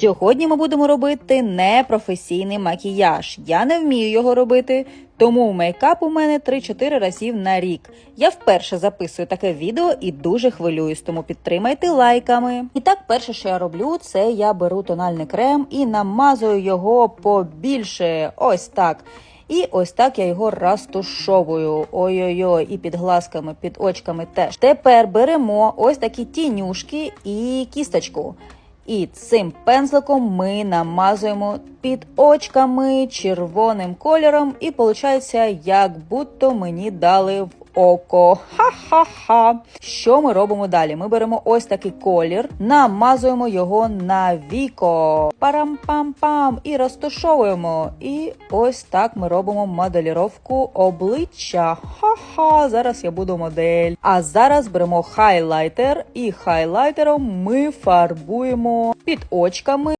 Сьогодні ми будемо робити непрофесійний макіяж. Я не вмію його робити, тому мейкап у мене 3-4 разів на рік. Я вперше записую таке відео і дуже хвилююсь, тому підтримайте лайками. І так, перше, що я роблю, це я беру тональний крем і намазую його побільше. Ось так. І ось так я його розтушовую. Ой-ой-ой, і під глазками, під очками теж. Тепер беремо ось такі тінюшки і кісточку. І цим пензликом ми намазуємо під очками червоним кольором, і виходить, як будто мені дали в око. Ха-ха-ха. Що ми робимо далі? Ми беремо ось такий колір, намазуємо його на віко. Парам-пам-пам. І розташовуємо. І ось так ми робимо моделіровку обличчя. Ха-ха, зараз я буду модель. А зараз беремо хайлайтер, і хайлайтером ми фарбуємо під очками